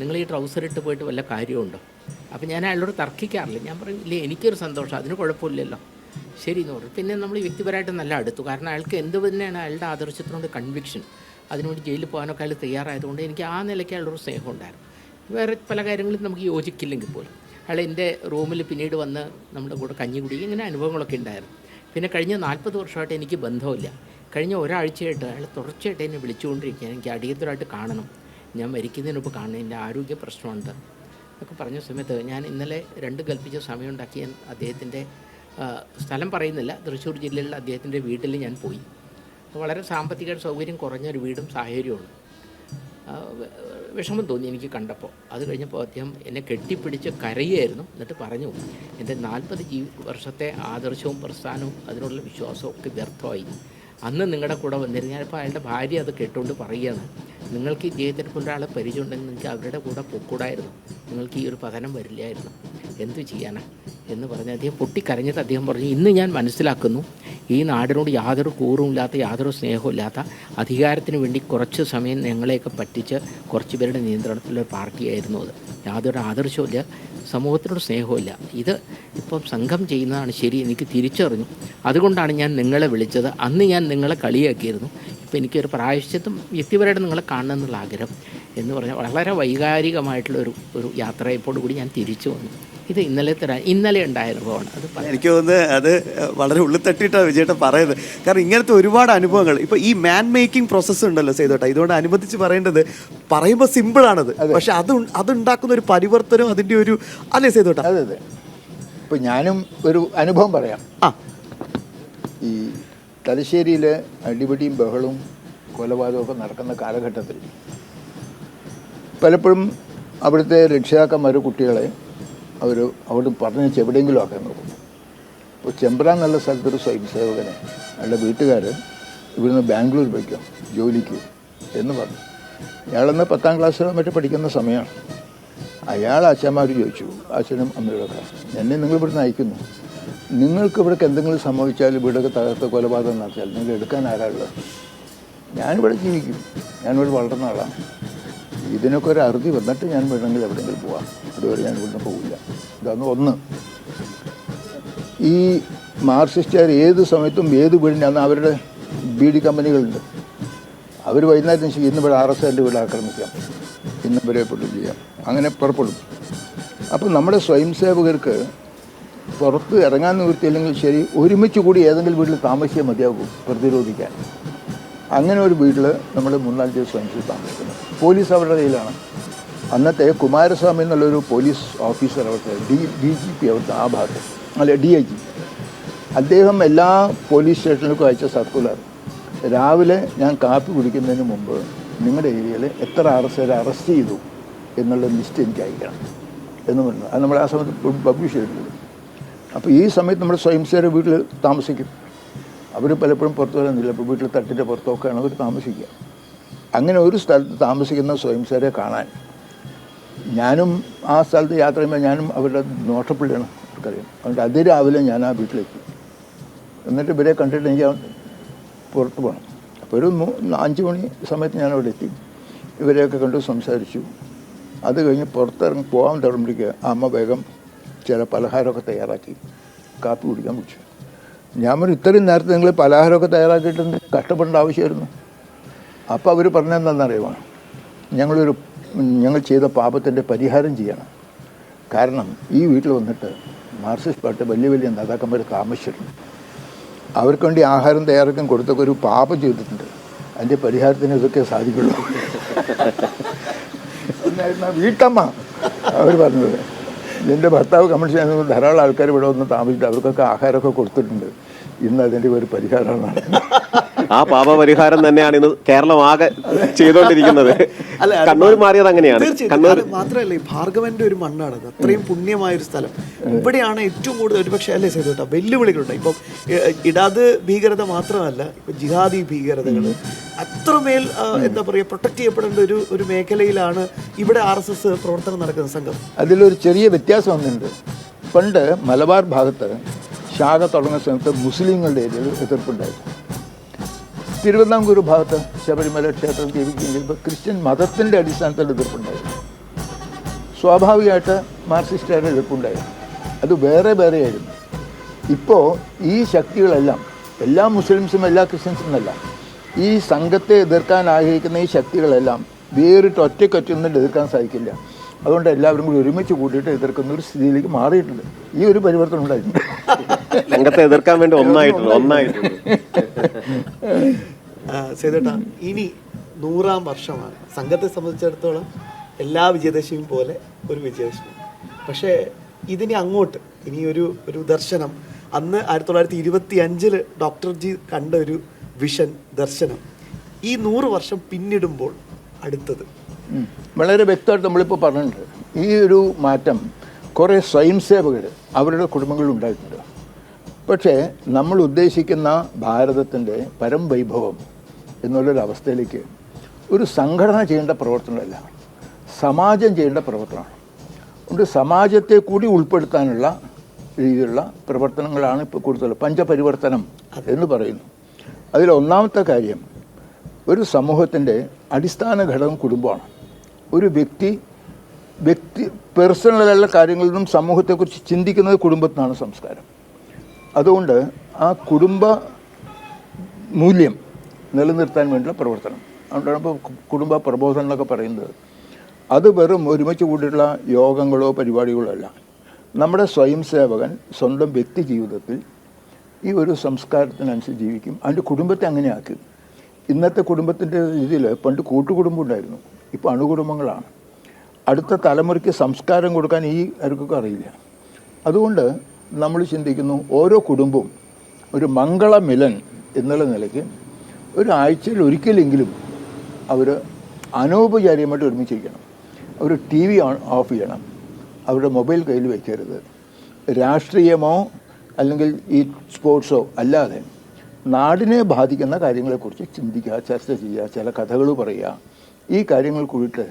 നിങ്ങൾ ഈ ട്രൗസർ ഇട്ട് പോയിട്ട് വല്ല കാര്യമുണ്ടോ? അപ്പോൾ ഞാൻ അയാളോട് തർക്കിക്കാറില്ല. ഞാൻ പറയും ഇല്ലേ എനിക്കൊരു സന്തോഷം അതിന് കുഴപ്പമില്ലല്ലോ. ശരി എന്ന് പറഞ്ഞു. പിന്നെ നമ്മൾ വ്യക്തിപരമായിട്ട് നല്ല അടുത്തു. കാരണം അയാൾക്ക് എന്ത് തന്നെയാണ് അയാളുടെ ആദർശത്തിനോട് കൺവിക്ഷൻ അതിനുവേണ്ടി ജയിലിൽ പോകാനൊക്കെ അയാൾ തയ്യാറായതുകൊണ്ട് എനിക്ക് ആ നിലയ്ക്ക് അയാളൊരു സ്നേഹം ഉണ്ടായിരുന്നു. വേറെ പല കാര്യങ്ങളും നമുക്ക് യോജിക്കില്ലെങ്കിൽ പോലും. അയാൾ എന്റെ റൂമിൽ പിന്നീട് വന്ന് നമ്മുടെ കൂടെ കഞ്ഞി കുടി ഇങ്ങനെ അനുഭവങ്ങളൊക്കെ ഉണ്ടായിരുന്നു. പിന്നെ കഴിഞ്ഞ നാൽപ്പത് വർഷമായിട്ട് എനിക്ക് ബന്ധമില്ല. കഴിഞ്ഞ ഒരാഴ്ചയായിട്ട് അയാൾ തുടർച്ചയായിട്ട് എന്നെ വിളിച്ചുകൊണ്ടിരിക്കുകയാണ്. എനിക്ക് അടിയന്തരമായിട്ട് കാണണം. ഞാൻ മരിക്കുന്നതിന് മുമ്പ് കാണുന്നത് എന്റെ ആരോഗ്യ പ്രശ്നമുണ്ട് എന്നൊക്കെ പറഞ്ഞ സമയത്ത് ഞാൻ ഇന്നലെ രണ്ട് കൽപ്പിച്ച സമയം ഉണ്ടാക്കി ഞാൻ അദ്ദേഹത്തിന്റെ സ്ഥലം പറയുന്നില്ല. തൃശ്ശൂർ ജില്ലയിലുള്ള അദ്ദേഹത്തിന്റെ വീട്ടിൽ ഞാൻ പോയി. വളരെ സാമ്പത്തിക സൗകര്യം കുറഞ്ഞ ഒരു വീടും സാഹചര്യമാണ് വിഷമം തോന്നി എനിക്ക് കണ്ടപ്പോൾ. അത് കഴിഞ്ഞപ്പോൾ അദ്ദേഹം എന്നെ കെട്ടിപ്പിടിച്ച് കരയുമായിരുന്നു എന്നിട്ട് പറഞ്ഞു എന്റെ നാൽപ്പത് ജീ വർഷത്തെ ആദർശവും പ്രസ്ഥാനവും അതിനുള്ള വിശ്വാസവും ഒക്കെ വ്യർത്ഥമായി. അന്ന് നിങ്ങളുടെ കൂടെ വന്നിരുന്നു ഞാനിപ്പോൾ അയാളുടെ ഭാര്യ അത് കേട്ടുകൊണ്ട് പറയുകയാണ്. നിങ്ങൾക്ക് ഈ കൊണ്ട് ഒരാളെ പരിചയമുണ്ടെങ്കിൽ നിങ്ങൾക്ക് അവരുടെ കൂടെ പൊക്കൂടായിരുന്നു. നിങ്ങൾക്ക് ഈ ഒരു പതനം വരില്ലായിരുന്നു. എന്തു ചെയ്യാനാ? എന്ന് പറഞ്ഞ് അദ്ദേഹം പൊട്ടിക്കരഞ്ഞിട്ട് അദ്ദേഹം പറഞ്ഞു ഇന്ന് ഞാൻ മനസ്സിലാക്കുന്നു ഈ നാടിനോട് യാതൊരു കൂറുമില്ലാത്ത യാതൊരു സ്നേഹമില്ലാത്ത അധികാരത്തിന് വേണ്ടി കുറച്ച് സമയം ഞങ്ങളെയൊക്കെ പറ്റിച്ച് കുറച്ച് പേരുടെ നിയന്ത്രണത്തിലൊരു പാർട്ടിയായിരുന്നു അത്. യാതൊരു ആദർശവുമില്ല സമൂഹത്തിനോട് സ്നേഹമില്ല ഇത് ഇപ്പം സംഘം ചെയ്യുന്നതാണ് ശരി എനിക്ക് തിരിച്ചറിഞ്ഞു. അതുകൊണ്ടാണ് ഞാൻ നിങ്ങളെ വിളിച്ചത്. അന്ന് ഞാൻ നിങ്ങളെ കളിയാക്കിയിരുന്നു. ഇപ്പം എനിക്കൊരു പ്രായശ്ചിത്തം വ്യക്തിപരമായിട്ട് നിങ്ങളെ കാണണം എന്നുള്ള ആഗ്രഹം എന്ന് പറഞ്ഞാൽ വളരെ വൈകാരികമായിട്ടുള്ള ഒരു ഒരു യാത്രയപ്പോട് കൂടി ഞാൻ തിരിച്ചു വന്നു. ഇത് ഇന്നലെ തരാൻ ഇന്നലെ ഉണ്ടായ അനുഭവമാണ്. അത് എനിക്ക് തോന്നുന്നത് അത് വളരെ ഉള്ളിൽ തട്ടിയിട്ടാണ് വിജയേട്ടൻ പറയുന്നത്. കാരണം ഇങ്ങനത്തെ ഒരുപാട് അനുഭവങ്ങൾ. ഇപ്പോൾ ഈ മാൻ മേക്കിംഗ് പ്രോസസ്സ് ഉണ്ടല്ലോ ചെയ്തോട്ടെ ഇതുകൊണ്ട് അനുബന്ധിച്ച് പറയേണ്ടത് പറയുമ്പോൾ സിമ്പിളാണത് പക്ഷെ അത് അതുണ്ടാക്കുന്ന ഒരു പരിവർത്തനം അതിന്റെ ഒരു അല്ലേ ചെയ്തോട്ടെ അതെ അതെ. ഇപ്പം ഞാനും ഒരു അനുഭവം പറയാം. ആ. ഈ തലശ്ശേരിയിൽ അടിപിടിയും ബഹളവും കൊലപാതകമൊക്കെ നടക്കുന്ന കാലഘട്ടത്തിൽ പലപ്പോഴും അവിടുത്തെ രക്ഷിതാക്കന്മാർ കുട്ടികളെ അവർ അവിടെ പറഞ്ഞ് എവിടെയെങ്കിലും ആക്കാൻ നോക്കും ഇപ്പോൾ ചെമ്പ്ര എന്നുള്ള സ്ഥലത്തൊരു സ്വയം സേവകനെ അയാളുടെ വീട്ടുകാർ ഇവിടുന്ന് ബാംഗ്ലൂർ പഠിക്കാം ജോലിക്ക് എന്ന് പറഞ്ഞു. അയാളെന്ന് പത്താം ക്ലാസ്സിലോ മറ്റോ പഠിക്കുന്ന സമയമാണ്. അയാൾ അച്ഛന്മാർ ചോദിച്ചു അച്ഛനും അമ്മയോടൊക്കെ എന്നെ നിങ്ങൾ ഇവിടുന്ന് അയക്കുന്നു. നിങ്ങൾക്ക് ഇവിടേക്ക് എന്തെങ്കിലും സംഭവിച്ചാൽ വീടൊക്കെ തകർത്ത് കൊലപാതകം നടത്തിയാൽ നിങ്ങൾ എടുക്കാൻ ആരാളുള്ളത് ഞാനിവിടെ ജീവിക്കും. ഞാനിവിടെ വളർന്ന ആളാണ്. ഇതിനൊക്കെ ഒരു അറുതി വന്നിട്ട് ഞാൻ വേണമെങ്കിൽ എവിടെയെങ്കിലും പോവാം. അതുവരെ ഞാൻ ഇവിടുന്ന് പോകില്ല ഇതാണ് ഒന്ന്. ഈ മാർക്സിസ്റ്റുകാർ ഏത് സമയത്തും ഏത് അന്ന് അവരുടെ ബീഡി കമ്പനികളുണ്ട്. അവർ വൈകുന്നേരത്തിന് ശേഷം ഇന്ന് ഇവിടെ ആർ എസ് ആറിന്റെ വീട് ആക്രമിക്കാം. ഇന്ന് ഇവരെ പൊട്ടും ചെയ്യാം. അങ്ങനെ പുറപ്പെടും. അപ്പോൾ നമ്മുടെ സ്വയം സേവകർക്ക് പുറത്ത് ഇറങ്ങാൻ നിവൃത്തിയില്ലെങ്കിൽ ശരി ഒരുമിച്ച് കൂടി ഏതെങ്കിലും വീട്ടിൽ താമസിച്ചേ മതിയാകും പ്രതിരോധിക്കാൻ. അങ്ങനെ ഒരു വീട്ടിൽ നമ്മൾ മൂന്നാൽ ദിവസം അഞ്ചിൽ താമസിക്കുന്നു. പോലീസ് അവരുടെ കയ്യിലാണ്. അന്നത്തെ കുമാരസ്വാമി എന്നുള്ളൊരു പോലീസ് ഓഫീസർ അവിടുത്തെ ഡി ഡി ജി പി അവിടുത്തെ ആ ഭാഗത്ത് അല്ല ഡി ഐ ജി. അദ്ദേഹം എല്ലാ പോലീസ് സ്റ്റേഷനിലേക്കും അയച്ച സർക്കുലർ. രാവിലെ ഞാൻ കാപ്പി കുടിക്കുന്നതിന് മുമ്പ് നിങ്ങളുടെ ഏരിയയിൽ എത്ര അറസ്റ്റ് അറസ്റ്റ് ചെയ്തു എന്നുള്ള ലിസ്റ്റ് എനിക്ക് അയക്കണം എന്ന് പറഞ്ഞു. അത് നമ്മൾ ആ സമയത്ത് പബ്ലിഷ് ചെയ്തിട്ടുണ്ട്. അപ്പോൾ ഈ സമയത്ത് നമ്മൾ സ്വയം സേവ വീട്ടിൽ താമസിക്കും. അവർ പലപ്പോഴും പുറത്തു വരുന്നില്ല. ഇപ്പോൾ വീട്ടിൽ തട്ടിന്റെ പുറത്തൊക്കെയാണ് അവർ താമസിക്കുക. അങ്ങനെ ഒരു സ്ഥലത്ത് താമസിക്കുന്ന സ്വയം സേവരെ കാണാൻ. ഞാനും ആ സ്ഥലത്ത് യാത്ര ചെയ്യുമ്പോൾ ഞാനും അവരുടെ നോട്ടപ്പള്ളിയാണ് അവർക്കറിയാം. അതുകൊണ്ട് അതിരാവിലെ ഞാൻ ആ വീട്ടിലെത്തി. എന്നിട്ട് ഇവരെ കണ്ടിട്ട് എനിക്ക് പുറത്ത് പോകണം അപ്പോൾ ഒരു അഞ്ച് മണി സമയത്ത് ഞാൻ അവിടെ എത്തി. ഇവരെയൊക്കെ കണ്ട് സംസാരിച്ചു. അത് കഴിഞ്ഞ് പുറത്തിറങ്ങി പോകാൻ തുടങ്ങുമ്പോഴേക്ക് അമ്മ വേഗം ചില പലഹാരമൊക്കെ തയ്യാറാക്കി. കാപ്പി കുടിക്കാൻ വിളിച്ചു ഞാൻ പറഞ്ഞു ഇത്രയും നേരത്തെ നിങ്ങൾ പലഹാരമൊക്കെ തയ്യാറാക്കിയിട്ടുണ്ട്. കഷ്ടപ്പെടേണ്ട ആവശ്യമായിരുന്നു. അപ്പോൾ അവർ പറഞ്ഞെന്താണെന്നറിയുമോ ഞങ്ങളൊരു ഞങ്ങൾ ചെയ്ത പാപത്തിന്റെ പരിഹാരം ചെയ്യണം. കാരണം ഈ വീട്ടിൽ വന്നിട്ട് മാർക്സിസ്റ്റ് പാർട്ടി വലിയ വലിയ നേതാക്കന്മാർ താമസിച്ചിട്ടുണ്ട്. അവർക്ക് വേണ്ടി ആഹാരം തയ്യാറാക്കാൻ കൊടുത്തൊക്കെ ഒരു പാപം ചെയ്തിട്ടുണ്ട്. അതിന്റെ പരിഹാരത്തിന് ഇതൊക്കെ സാധിക്കുള്ളൂ. വീട്ടമ്മ അവർ പറഞ്ഞത്. എന്റെ ഭർത്താവ് കമ്മ്യൂണിസ്റ്റ് ചെയ്യുന്ന ധാരാളം ആൾക്കാർ ഇവിടെ വന്ന് താമസിച്ചിട്ട് അവർക്കൊക്കെ ആഹാരമൊക്കെ കൊടുത്തിട്ടുണ്ട്. ഇന്ന് അതിന്റെ ഒരു പരിഹാരമാണ്. ആ പാപപരിഹാരം തന്നെയാണ് ഇന്ന് കേരളം ആകെ ചെയ്തുകൊണ്ടിരിക്കുന്നത് അല്ല, കണ്ണൂർ മാറിയത് അങ്ങനെയാണ്. കണ്ണൂർ മാത്രമല്ല ഈ ഭാർഗവന്റെ ഒരു മണ്ണാണ് അത്രയും പുണ്യമായ ഒരു സ്ഥലം. ഇവിടെയാണ് ഏറ്റവും കൂടുതൽ ഒരു പക്ഷേ അല്ലേ ചെയ്തോട്ടോ കേട്ടോ വെല്ലുവിളികളുണ്ട്. ഇപ്പം ഇടാത് ഭീകരത മാത്രമല്ല ഇപ്പൊ ജിഹാദി ഭീകരതകൾ അത്രമേൽ എന്താ പറയുക പ്രൊട്ടക്ട് ചെയ്യപ്പെടേണ്ട ഒരു ഒരു മേഖലയിലാണ് ഇവിടെ ആർ എസ് എസ് പ്രവർത്തനം നടക്കുന്ന സംഘം. അതിലൊരു ചെറിയ വ്യത്യാസം വന്നിട്ടുണ്ട് പണ്ട് മലബാർ ഭാഗത്ത് ശാഖ തുടങ്ങുന്ന സമയത്ത് മുസ്ലിങ്ങളുടെ ഇതിൽ എതിർപ്പുണ്ടായിരുന്നു. തിരുവിതാംകൂർ ഭാഗത്ത് ശബരിമല ക്ഷേത്രം ദേവിക്കുകയും ഇപ്പോൾ ക്രിസ്ത്യൻ മതത്തിന്റെ അടിസ്ഥാനത്തിൽ എതിർപ്പുണ്ടായിരുന്നു. സ്വാഭാവികമായിട്ട് മാർക്സിസ്റ്റുകാരുടെ എതിർപ്പുണ്ടായിരുന്നു. അത് വേറെ വേറെയായിരുന്നു ഇപ്പോൾ ഈ ശക്തികളെല്ലാം എല്ലാ മുസ്ലിംസും എല്ലാ ക്രിസ്ത്യൻസും അല്ല ഈ സംഘത്തെ എതിർക്കാൻ ആഗ്രഹിക്കുന്ന ഈ ശക്തികളെല്ലാം വേറിട്ട് ഒറ്റയ്ക്കൊറ്റൊന്നും എതിർക്കാൻ സാധിക്കില്ല. അതുകൊണ്ട് എല്ലാവരും കൂടി ഒരുമിച്ച് കൂട്ടിയിട്ട് എതിർക്കുന്ന ഒരു സ്ഥിതിയിലേക്ക് മാറിയിട്ടുണ്ട്. ഈ ഒരു പരിവർത്തനം ഉണ്ടായിട്ടുണ്ട്. സംഘത്തെ എതിർക്കാൻ വേണ്ടി ഒന്നായിട്ടുണ്ട് ഒന്നായിട്ടുണ്ട്. സേതേട്ടാ ഇനി നൂറാം വർഷമാണ്. സംഘത്തെ സംബന്ധിച്ചിടത്തോളം എല്ലാ വിജയദശമിയും പോലെ ഒരു വിജയദശമി. പക്ഷേ ഇതിനി അങ്ങോട്ട് ഇനി ഒരു ഒരു ദർശനം. അന്ന് ആയിരത്തി തൊള്ളായിരത്തി ഇരുപത്തി അഞ്ചിൽ ഡോക്ടർ ജി കണ്ട ഒരു വിഷൻ ദർശനം. ഈ നൂറ് വർഷം പിന്നിടുമ്പോൾ അടുത്തത്. വളരെ വ്യക്തമായിട്ട് നമ്മളിപ്പോൾ പറഞ്ഞിട്ടുണ്ട്. ഈ ഒരു മാറ്റം കുറേ സ്വയം സേവകർ അവരുടെ കുടുംബങ്ങളിൽ ഉണ്ടായിട്ടുണ്ട്. പക്ഷേ നമ്മൾ ഉദ്ദേശിക്കുന്ന ഭാരതത്തിന്റെ പരംവൈഭവം എന്നുള്ളൊരു അവസ്ഥയിലേക്ക് ഒരു സംഘടന ചെയ്യേണ്ട പ്രവർത്തനമല്ല. സമാജം ചെയ്യേണ്ട പ്രവർത്തനമാണ്. അതുകൊണ്ട് സമാജത്തെ കൂടി ഉൾപ്പെടുത്താനുള്ള രീതിയിലുള്ള പ്രവർത്തനങ്ങളാണ് ഇപ്പോൾ കൂടുതൽ പഞ്ചപരിവർത്തനം എന്ന് പറയുന്നു. അതിൽ ഒന്നാമത്തെ കാര്യം ഒരു സമൂഹത്തിന്റെ അടിസ്ഥാന ഘടകം കുടുംബമാണ്. ഒരു വ്യക്തി വ്യക്തി പേഴ്സണലായുള്ള കാര്യങ്ങളിൽ നിന്നും സമൂഹത്തെക്കുറിച്ച് ചിന്തിക്കുന്നത് കുടുംബത്തിനാണ് സംസ്കാരം. അതുകൊണ്ട് ആ കുടുംബ മൂല്യം നിലനിർത്താൻ വേണ്ടിയുള്ള പ്രവർത്തനം. അതുകൊണ്ടാണ് ഇപ്പോൾ കുടുംബ പ്രബോധനം എന്നൊക്കെ പറയുന്നത്. അത് വെറും ഒരുമിച്ച് കൂടിയിട്ടുള്ള യോഗങ്ങളോ പരിപാടികളോ അല്ല. നമ്മുടെ സ്വയം സേവകൻ സ്വന്തം വ്യക്തി ജീവിതത്തിൽ ഈ ഒരു സംസ്കാരത്തിനനുസരിച്ച് ജീവിക്കും. അതിന്റെ കുടുംബത്തെ അങ്ങനെ ഇന്നത്തെ കുടുംബത്തിന്റെ രീതിയിൽ പണ്ട് കൂട്ടുകുടുംബം ഉണ്ടായിരുന്നു. ഇപ്പോൾ അണുകുടുംബങ്ങളാണ്. അടുത്ത തലമുറയ്ക്ക് സംസ്കാരം കൊടുക്കാൻ ഈ ആർക്കൊക്കെ അറിയില്ല. അതുകൊണ്ട് നമ്മൾ ചിന്തിക്കുന്നു ഓരോ കുടുംബവും ഒരു മംഗളമിലൻ എന്നുള്ള നിലയ്ക്ക് ഒരു ആഴ്ചയിൽ ഒരിക്കലെങ്കിലും അവർ അനൗപചാരികമായിട്ട് ഒരുമിച്ചിരിക്കണം. അവർ ടി വി ഓൺ ഓഫ് ചെയ്യണം. അവരുടെ മൊബൈൽ കയ്യിൽ വെക്കരുത്. രാഷ്ട്രീയമോ അല്ലെങ്കിൽ ഈ സ്പോർട്സോ അല്ലാതെ നാടിനെ ബാധിക്കുന്ന കാര്യങ്ങളെക്കുറിച്ച് ചിന്തിക്കുക ചർച്ച ചെയ്യുക ചില കഥകൾ പറയുക. ഈ കാര്യങ്ങൾ കൂടിയിട്ട്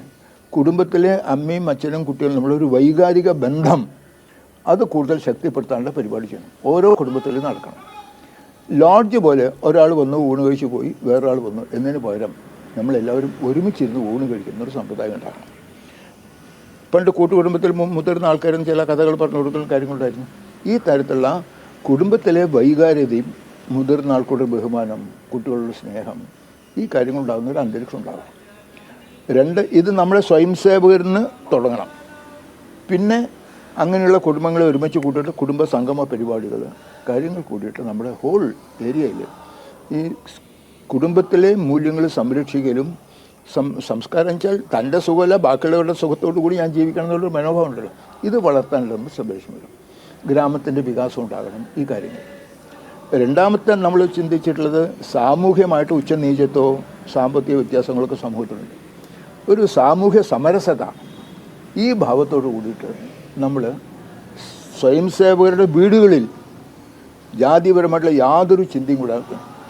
കുടുംബത്തിലെ അമ്മയും അച്ഛനും കുട്ടികളും നമ്മളൊരു വൈകാരിക ബന്ധം അത് കൂടുതൽ ശക്തിപ്പെടുത്താനുള്ള പരിപാടി ചെയ്യണം. ഓരോ കുടുംബത്തിലും നടക്കണം. ലോഡ്ജ് പോലെ ഒരാൾ വന്ന് ഊണ് കഴിച്ച് പോയി വേറൊരാൾ വന്നു. എന്നതിന് പകരം നമ്മളെല്ലാവരും ഒരുമിച്ചിരുന്ന് ഊണ് കഴിക്കുന്ന ഒരു സമ്പ്രദായം ഉണ്ടാക്കണം പണ്ട് കൂട്ടുകുടുംബത്തിൽ മുതിർന്ന ആൾക്കാരും ചില കഥകൾ പറഞ്ഞു കൊടുക്കുന്ന കാര്യങ്ങളുണ്ടായിരുന്നു. ഈ തരത്തിലുള്ള കുടുംബത്തിലെ വൈകാര്യതയും മുതിർന്ന ആൾക്കൂടെ ബഹുമാനം കുട്ടികളുടെ സ്നേഹം ഈ കാര്യങ്ങളുണ്ടാകുന്ന ഒരു അന്തരീക്ഷം ഉണ്ടാകണം. രണ്ട് ഇത് നമ്മുടെ സ്വയം സേവകരിൽ നിന്ന് തുടങ്ങണം. പിന്നെ അങ്ങനെയുള്ള കുടുംബങ്ങളെ ഒരുമിച്ച് കൂട്ടിയിട്ട് കുടുംബ സംഗമ പരിപാടികൾ കാര്യങ്ങൾ കൂടിയിട്ട് നമ്മുടെ ഹോൾ ഏരിയയിൽ ഈ കുടുംബത്തിലെ മൂല്യങ്ങൾ സംരക്ഷിക്കലും സം സംസ്കാരം വെച്ചാൽ തന്റെ സുഖമല്ല ബാക്കിയുള്ളവരുടെ സുഖത്തോടു കൂടി ഞാൻ ജീവിക്കണം എന്നുള്ളൊരു മനോഭാവം ഉണ്ടല്ലോ. ഇത് വളർത്താനുള്ള നമ്മൾ സംരക്ഷണം വരും ഗ്രാമത്തിന്റെ വികാസം ഉണ്ടാകണം ഈ കാര്യങ്ങൾ. രണ്ടാമത്തെ നമ്മൾ ചിന്തിച്ചിട്ടുള്ളത് സാമൂഹ്യമായിട്ട് ഉച്ചനീചത്വമോ സാമ്പത്തിക വ്യത്യാസങ്ങളൊക്കെ സമൂഹത്തിലുണ്ട്. ഒരു സാമൂഹ്യ സമരസത ഈ ഭാവത്തോട് കൂടിയിട്ട് നമ്മൾ സ്വയം സേവകരുടെ വീടുകളിൽ ജാതിപരമായിട്ടുള്ള യാതൊരു ചിന്തയും കൂടെ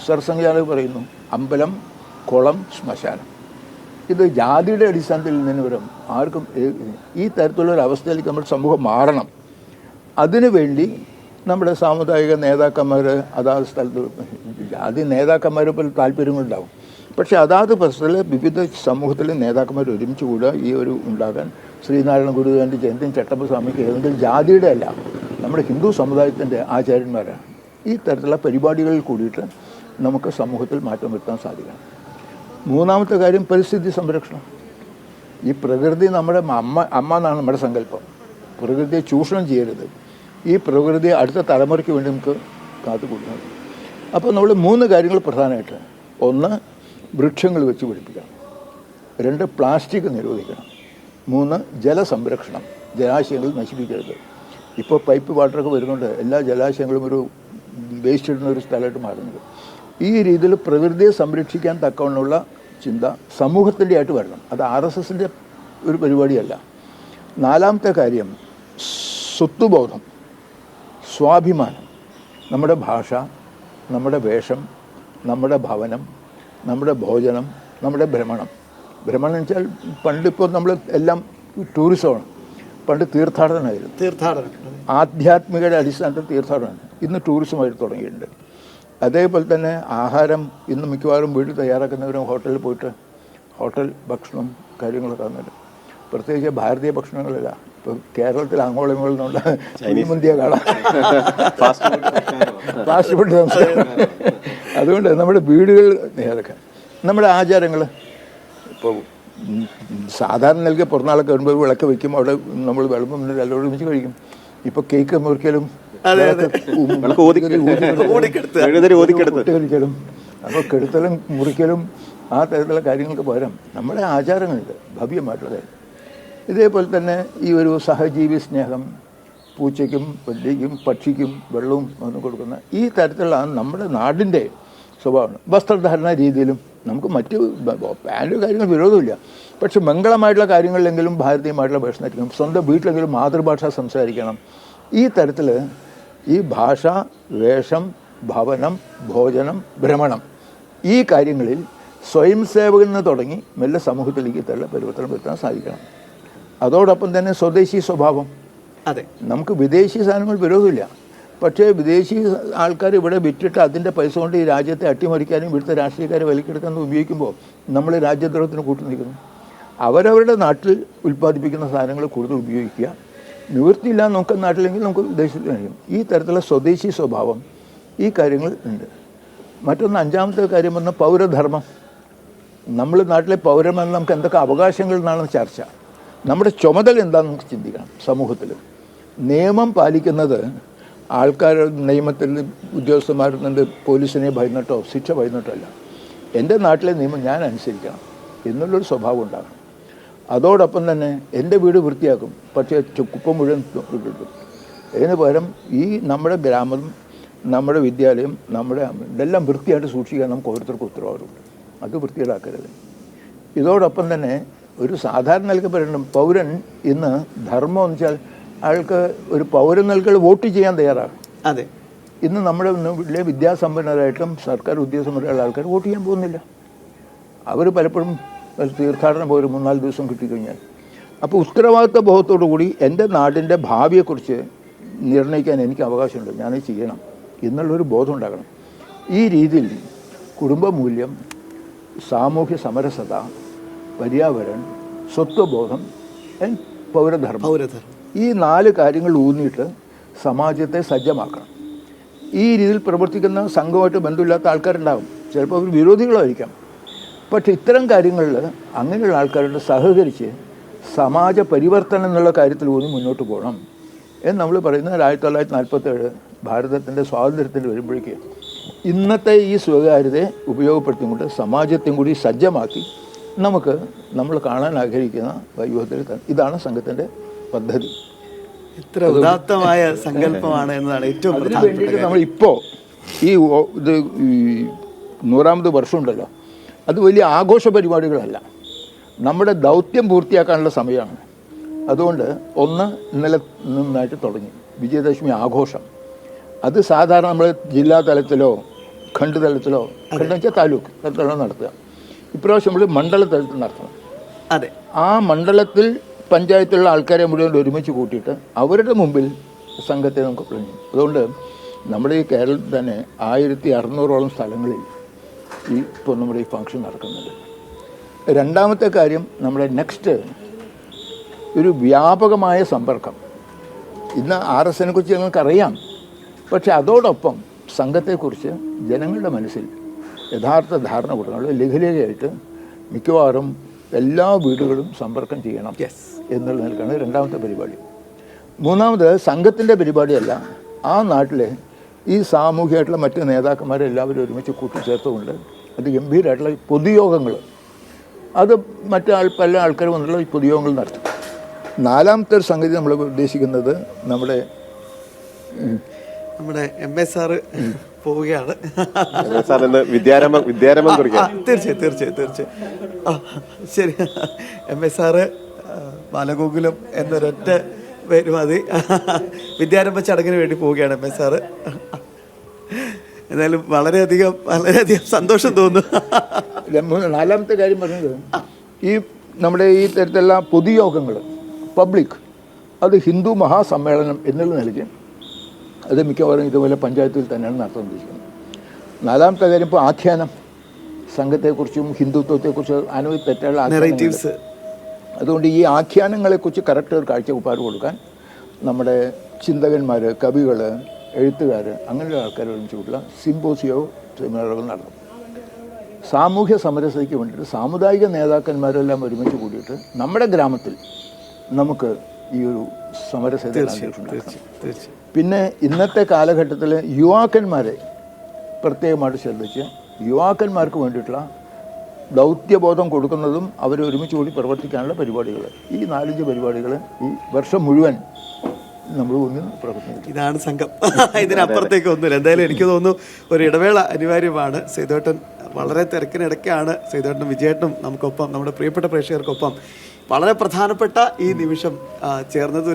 സർസംഘചാലകർ പറയുന്നു അമ്പലം കുളം ശ്മശാനം. ഇത് ജാതിയുടെ അടിസ്ഥാനത്തിൽ നിന്ന് വരും. ആർക്കും ഈ തരത്തിലുള്ള ഒരു അവസ്ഥയിലേക്ക് നമ്മുടെ സമൂഹം മാറണം. അതിനുവേണ്ടി നമ്മുടെ സാമുദായിക നേതാക്കന്മാർ അതാത് സ്ഥലത്ത് ജാതി നേതാക്കന്മാരെ പോലെ താല്പര്യങ്ങളുണ്ടാവും. പക്ഷേ അതാത് പ്രശ്നത്തിൽ വിവിധ സമൂഹത്തിലെ നേതാക്കന്മാർ ഒരുമിച്ച് കൂടുക ഈ ഒരു ഉണ്ടാകാൻ ശ്രീനാരായണ ഗുരുദേവന്റെ ജയന്തി ചട്ടമ്പ സ്വാമിക്ക് ഏതെങ്കിലും ജാതിയുടെ അല്ല നമ്മുടെ ഹിന്ദു സമുദായത്തിന്റെ ആചാര്യന്മാരാണ്. ഈ തരത്തിലുള്ള പരിപാടികളിൽ കൂടിയിട്ട് നമുക്ക് സമൂഹത്തിൽ മാറ്റം വരുത്താൻ സാധിക്കണം. മൂന്നാമത്തെ കാര്യം പരിസ്ഥിതി സംരക്ഷണം. ഈ പ്രകൃതി നമ്മുടെ അമ്മ അമ്മ എന്നാണ് നമ്മുടെ സങ്കല്പം. പ്രകൃതിയെ ചൂഷണം ചെയ്യരുത്. ഈ പ്രകൃതിയെ അടുത്ത തലമുറയ്ക്ക് വേണ്ടി നമുക്ക് കാത്തു കൊടുക്കണം അപ്പോൾ നമ്മൾ മൂന്ന് കാര്യങ്ങൾ പ്രധാനമായിട്ട്. ഒന്ന് വൃക്ഷങ്ങൾ വെച്ച് പിടിപ്പിക്കണം. രണ്ട് പ്ലാസ്റ്റിക് നിരോധിക്കണം. മൂന്ന് ജലസംരക്ഷണം. ജലാശയങ്ങൾ നശിപ്പിക്കരുത്. ഇപ്പോൾ പൈപ്പ് വാട്ടറൊക്കെ വരുന്നുണ്ട്. എല്ലാ ജലാശയങ്ങളും ഒരു വേസ്റ്റ് ഇടുന്ന ഒരു സ്ഥലമായിട്ട് മാറുന്നത്. ഈ രീതിയിൽ പ്രകൃതിയെ സംരക്ഷിക്കാൻ തക്കവണ്ണമുള്ള ചിന്ത സമൂഹത്തിന്റെ ആയിട്ട് വരണം. അത് ആർ എസ് എസിന്റെ ഒരു പരിപാടിയല്ല. നാലാമത്തെ കാര്യം സ്വത്തുബോധം സ്വാഭിമാനം. നമ്മുടെ ഭാഷ നമ്മുടെ വേഷം നമ്മുടെ ഭവനം നമ്മുടെ ഭോജനം നമ്മുടെ ഭ്രമണം. എന്ന് വെച്ചാൽ പണ്ടിപ്പോൾ നമ്മൾ എല്ലാം ടൂറിസമാണ്. പണ്ട് തീർത്ഥാടനമായിരുന്നു. തീർത്ഥാടനം. ആധ്യാത്മികയുടെ അടിസ്ഥാനത്തിൽ തീർത്ഥാടനമാണ് ഇന്ന് ടൂറിസമായിട്ട് തുടങ്ങിയിട്ടുണ്ട്. അതേപോലെ തന്നെ ആഹാരം ഇന്ന് മിക്കവാറും വീട്ടിൽ തയ്യാറാക്കുന്നവരും ഹോട്ടലിൽ പോയിട്ട് ഹോട്ടൽ ഭക്ഷണം കാര്യങ്ങളൊക്കെ വന്നിട്ട് പ്രത്യേകിച്ച് ഭാരതീയ ഭക്ഷണങ്ങളല്ല. ഇപ്പോൾ കേരളത്തിൽ അങ്ങോളം ഇങ്ങോളം നിന്നുള്ള കുഴിമന്തിയെ കാണാം ഫാസ്റ്റ് ഫുഡ് സംസ്കാരം അതുകൊണ്ട് നമ്മുടെ വീടുകൾ നേരൊക്കെ നമ്മുടെ ആചാരങ്ങൾ ഇപ്പോൾ സാധാരണ നൽകിയ പുറന്നാളൊക്കെ വരുമ്പോൾ വിളക്ക് വയ്ക്കും അവിടെ നമ്മൾ വിളമ്പം എല്ലാം ഒരുമിച്ച് കഴിക്കും ഇപ്പൊ കേക്ക് മുറിക്കലും അപ്പൊ അപ്പോൾ കെടുത്തലും മുറിക്കലും ആ തരത്തിലുള്ള കാര്യങ്ങൾക്ക് പകരം നമ്മുടെ ആചാരങ്ങളുണ്ട് ഭവ്യമായിട്ടുള്ളത് ഇതേപോലെ തന്നെ ഈ ഒരു സഹജീവി സ്നേഹം പൂച്ചയ്ക്കും പല്ലിക്കും പക്ഷിക്കും വെള്ളവും ഒന്നും കൊടുക്കുന്ന ഈ തരത്തിലുള്ള നമ്മുടെ നാടിന്റെ സ്വഭാവമാണ് വസ്ത്രധാരണ രീതിയിലും നമുക്ക് മറ്റ് പാന്റെ കാര്യങ്ങൾ വിരോധമില്ല. പക്ഷെ മംഗളമായിട്ടുള്ള കാര്യങ്ങളിലെങ്കിലും ഭാരതീയമായിട്ടുള്ള ഭക്ഷണം ധരിക്കണം സ്വന്തം വീട്ടിലെങ്കിലും മാതൃഭാഷ സംസാരിക്കണം. ഈ തരത്തിൽ ഈ ഭാഷ വേഷം ഭവനം ഭോജനം ഭ്രമണം ഈ കാര്യങ്ങളിൽ സ്വയം സേവകൻ നിന്ന് തുടങ്ങി മെല്ലെ സമൂഹത്തിലേക്ക് തള്ള പരിവർത്തനം വരുത്താൻ സാധിക്കണം. അതോടൊപ്പം തന്നെ സ്വദേശി സ്വഭാവം. അതെ. നമുക്ക് വിദേശി സാധനങ്ങൾ വിരോധമില്ല. പക്ഷേ വിദേശി ആൾക്കാർ ഇവിടെ വിറ്റിട്ട് അതിന്റെ പൈസ കൊണ്ട് ഈ രാജ്യത്തെ അട്ടിമറിക്കാനും ഇവിടുത്തെ രാഷ്ട്രീയക്കാരെ വലിക്കെടുക്കാനും ഉപയോഗിക്കുമ്പോൾ നമ്മൾ രാജ്യദ്രോഹത്തിന് കൂട്ടു നിൽക്കുന്നു. അവരവരുടെ നാട്ടിൽ ഉൽപ്പാദിപ്പിക്കുന്ന സാധനങ്ങൾ കൂടുതൽ ഉപയോഗിക്കുക. നിവൃത്തിയില്ല നമുക്ക് നാട്ടിലെങ്കിൽ നമുക്ക് വിദേശത്ത് കഴിയും. ഈ തരത്തിലുള്ള സ്വദേശി സ്വഭാവം ഈ കാര്യങ്ങൾ ഉണ്ട്. മറ്റൊന്ന് അഞ്ചാമത്തെ കാര്യം വന്ന പൗരധർമ്മം. നമ്മൾ നാട്ടിലെ പൗരന്മാർ നമുക്ക് എന്തൊക്കെ അവകാശങ്ങൾ എന്നാണ് ചർച്ച. നമ്മുടെ ചുമതല എന്താണെന്ന് നമുക്ക് ചിന്തിക്കണം സമൂഹത്തിൽ. നിയമം പാലിക്കുന്നത് ആൾക്കാർ നിയമത്തിൽ ഉദ്യോഗസ്ഥന്മാരുന്നുണ്ട് പോലീസിനെ ഭയന്നിട്ടോ ശിക്ഷ ഭയന്നിട്ടോ അല്ല. എന്റെ നാട്ടിലെ നിയമം ഞാൻ അനുസരിക്കണം എന്നുള്ളൊരു സ്വഭാവം ഉണ്ടാകണം. അതോടൊപ്പം തന്നെ എന്റെ വീട് വൃത്തിയാക്കും. പക്ഷേ ചുക്കുപ്പം കുപ്പം മുഴുവൻ കിട്ടും അതിന് പകരം ഈ നമ്മുടെ ഗ്രാമം നമ്മുടെ വിദ്യാലയം നമ്മുടെ ഇതെല്ലാം വൃത്തിയായിട്ട് സൂക്ഷിക്കാൻ നമുക്ക് ഓരോരുത്തർക്കും ഉത്തരവാദിത്തമുണ്ട് അത് വൃത്തികേടാക്കരുത്. ഇതോടൊപ്പം തന്നെ ഒരു സാധാരണ പറയണം പൗരൻ ഇന്ന് ധർമ്മം എന്ന് വെച്ചാൽ അയാൾക്ക് ഒരു പൗരൻ നൽകൾ വോട്ട് ചെയ്യാൻ തയ്യാറാണ്. അതെ. ഇന്ന് നമ്മുടെ വീട്ടിലെ വിദ്യാസമ്പന്നരായിട്ടും സർക്കാർ ഉദ്യോഗസ്ഥരായ ആൾക്കാർ വോട്ട് ചെയ്യാൻ പോകുന്നില്ല. അവർ പലപ്പോഴും തീർത്ഥാടനം പോയി മൂന്നാൽ ദിവസം കിട്ടിക്കഴിഞ്ഞാൽ. അപ്പോൾ ഉത്തരവാദിത്വ ബോധത്തോടു കൂടി എന്റെ നാടിന്റെ ഭാവിയെക്കുറിച്ച് നിർണയിക്കാൻ എനിക്ക് അവകാശമുണ്ട്. ഞാനത് ചെയ്യണം എന്നുള്ളൊരു ബോധം ഉണ്ടാകണം. ഈ രീതിയിൽ കുടുംബമൂല്യം സാമൂഹ്യ സമരസത പര്യാവരൺ സ്വത്വബോധം പൗരധർമ്മം. പൗരധർമ്മം. ഈ നാല് കാര്യങ്ങൾ ഊന്നിയിട്ട് സമാജത്തെ സജ്ജമാക്കണം. ഈ രീതിയിൽ പ്രവർത്തിക്കുന്ന സംഘമായിട്ട് ബന്ധമില്ലാത്ത ആൾക്കാരുണ്ടാകും ചിലപ്പോൾ അവർ വിരോധികളായിരിക്കാം. പക്ഷെ ഇത്തരം കാര്യങ്ങളിൽ അങ്ങനെയുള്ള ആൾക്കാരോട് സഹകരിച്ച് സമാജ പരിവർത്തനം എന്നുള്ള കാര്യത്തിൽ ഊന്നി മുന്നോട്ട് പോകണം. എന്ന് നമ്മൾ പറയുന്നത് ആയിരത്തി തൊള്ളായിരത്തി നാൽപ്പത്തേഴ് ഭാരതത്തിന്റെ സ്വാതന്ത്ര്യത്തിന് വരുമ്പോഴേക്ക് ഇന്നത്തെ ഈ സ്വകാര്യതയെ ഉപയോഗപ്പെടുത്തിക്കൊണ്ട് സമാജത്തെയും കൂടി സജ്ജമാക്കി നമുക്ക് നമ്മൾ കാണാൻ ആഗ്രഹിക്കുന്ന വൈവിധ്യത്തിൽ ഇതാണ് സംഘത്തിന്റെ പദ്ധതി. എത്ര ഉദാത്തമായ സങ്കല്പമാണ് എന്നതാണ് ഏറ്റവും പ്രധാനപ്പെട്ട നമ്മൾ ഇപ്പോ ഈ ഇത് നൂറാമത് വർഷമുണ്ടല്ലോ. അത് വലിയ ആഘോഷ പരിപാടികളല്ല. നമ്മുടെ ദൗത്യം പൂർത്തിയാക്കാനുള്ള സമയമാണ്. അതുകൊണ്ട് ഒന്ന് ഇന്നലെ നിന്നായിട്ട് തുടങ്ങി. വിജയദശമി ആഘോഷം. അത് സാധാരണ നമ്മൾ ജില്ലാ തലത്തിലോ ഖണ്ഡ് തലത്തിലോ ഖണ്ഡ് വെച്ചാൽ താലൂക്ക് തലത്തിലോ നടത്തുക. ഇപ്രാവശ്യം നമ്മൾ മണ്ഡല തലത്തിൽ നടത്തണം. അതെ. ആ മണ്ഡലത്തിൽ പഞ്ചായത്തിലുള്ള ആൾക്കാരെ മുഴുവൻ ഒരുമിച്ച് കൂട്ടിയിട്ട് അവരുടെ മുമ്പിൽ സംഘത്തെ നമുക്ക് പ്ലാൻ അതുകൊണ്ട് നമ്മുടെ ഈ കേരളത്തിൽ തന്നെ ആയിരത്തി അറുന്നൂറോളം സ്ഥലങ്ങളിൽ ഈ ഇപ്പോൾ നമ്മുടെ ഈ ഫംഗ്ഷൻ നടക്കുന്നുണ്ട്. രണ്ടാമത്തെ കാര്യം നമ്മുടെ നെക്സ്റ്റ് ഒരു വ്യാപകമായ സമ്പർക്കം. ഇന്ന് ആർ എസ് എനെ കുറിച്ച് ഞങ്ങൾക്കറിയാം. പക്ഷെ അതോടൊപ്പം സംഘത്തെക്കുറിച്ച് ജനങ്ങളുടെ മനസ്സിൽ യഥാർത്ഥ ധാരണ കൊടുക്കണം. ലഘുലേഖയായിട്ട് മിക്കവാറും എല്ലാ വീടുകളും സമ്പർക്കം ചെയ്യണം Yes. എന്നുള്ള നിലക്കാണ് രണ്ടാമത്തെ പരിപാടി. മൂന്നാമത് സംഘത്തിന്റെ പരിപാടിയല്ല ആ നാട്ടിലെ ഈ സാമൂഹികമായിട്ടുള്ള മറ്റ് നേതാക്കന്മാരെ എല്ലാവരും ഒരുമിച്ച് കൂട്ടിച്ചേർത്തുകൊണ്ട് അത് ഗംഭീരമായിട്ടുള്ള പൊതുയോഗങ്ങൾ. അത് മറ്റാൾ പല ആൾക്കാർ വന്നുള്ള ഈ പൊതുയോഗങ്ങൾ നടത്തും. നാലാമത്തെ ഒരു സംഗതി നമ്മൾ ഉദ്ദേശിക്കുന്നത് നമ്മുടെ നമ്മുടെ എം എസ് സാറ് പോവുകയാണ്. വിദ്യാരംഭം വിദ്യാരംഭം തീർച്ചയായും തീർച്ചയായും തീർച്ചയായും. ആ ശരി. എം എസ് സാറ് ആ, ബാലഗോകുലം എന്നൊരൊറ്റ പേര് മതി. വിദ്യാരംഭ ചടങ്ങിന് വേണ്ടി പോവുകയാണ് എം എസ് സാറ്. എന്നാലും വളരെയധികം വളരെയധികം സന്തോഷം തോന്നുന്നു. നാലാമത്തെ കാര്യം പറഞ്ഞത് ഈ നമ്മുടെ ഈ തരത്തിലുള്ള പൊതുയോഗങ്ങൾ പബ്ലിക് അത് ഹിന്ദു മഹാസമ്മേളനം എന്നുള്ള നിലയ്ക്ക് അത് മിക്കവാറും ഇതുപോലെ പഞ്ചായത്തിൽ തന്നെയാണ് നടത്താൻ ഉദ്ദേശിക്കുന്നത് നാലാമത്തെ കാര്യം ഇപ്പോൾ ആഖ്യാനം സംഘത്തെക്കുറിച്ചും ഹിന്ദുത്വത്തെക്കുറിച്ചും അനവധി തെറ്റുള്ള. അതുകൊണ്ട് ഈ ആഖ്യാനങ്ങളെക്കുറിച്ച് കറക്റ്റ് ഒരു കാഴ്ചപ്പാട് കൊടുക്കാൻ നമ്മുടെ ചിന്തകന്മാർ കവികൾ എഴുത്തുകാർ അങ്ങനെയുള്ള ആൾക്കാർ ഒരുമിച്ചുള്ള സിമ്പോസിയവും സെമിനാറുകൾ നടന്നു സാമൂഹ്യ സമരസതയ്ക്ക് വേണ്ടിയിട്ട് സാമുദായിക നേതാക്കന്മാരെല്ലാം ഒരുമിച്ച് കൂടിയിട്ട് നമ്മുടെ ഗ്രാമത്തിൽ നമുക്ക് ഈ ഒരു. തീർച്ചയായും പിന്നെ ഇന്നത്തെ കാലഘട്ടത്തിൽ യുവാക്കന്മാരെ പ്രത്യേകമായിട്ട് ശ്രദ്ധിച്ച് യുവാക്കന്മാർക്ക് വേണ്ടിയിട്ടുള്ള ദൗത്യബോധം കൊടുക്കുന്നതും അവർ ഒരുമിച്ച് കൂടി പ്രവർത്തിക്കാനുള്ള പരിപാടികൾ. ഈ നാലഞ്ച് പരിപാടികൾ ഈ വർഷം മുഴുവൻ നമ്മൾ ഒന്നിൽ പ്രവർത്തിക്കും ഇതാണ് സംഘം. ഇതിനപ്പുറത്തേക്ക് ഒന്നുമില്ല. എന്തായാലും എനിക്ക് തോന്നുന്നു ഒരു ഇടവേള അനിവാര്യമാണ്. സേതുവേട്ടൻ വളരെ തിരക്കിനിടയ്ക്കാണ് സേതുവേട്ടനും വിജയേട്ടനും നമുക്കൊപ്പം നമ്മുടെ പ്രിയപ്പെട്ട പ്രേക്ഷകർക്കൊപ്പം വളരെ പ്രധാനപ്പെട്ട ഈ നിമിഷം ചേർന്നത്.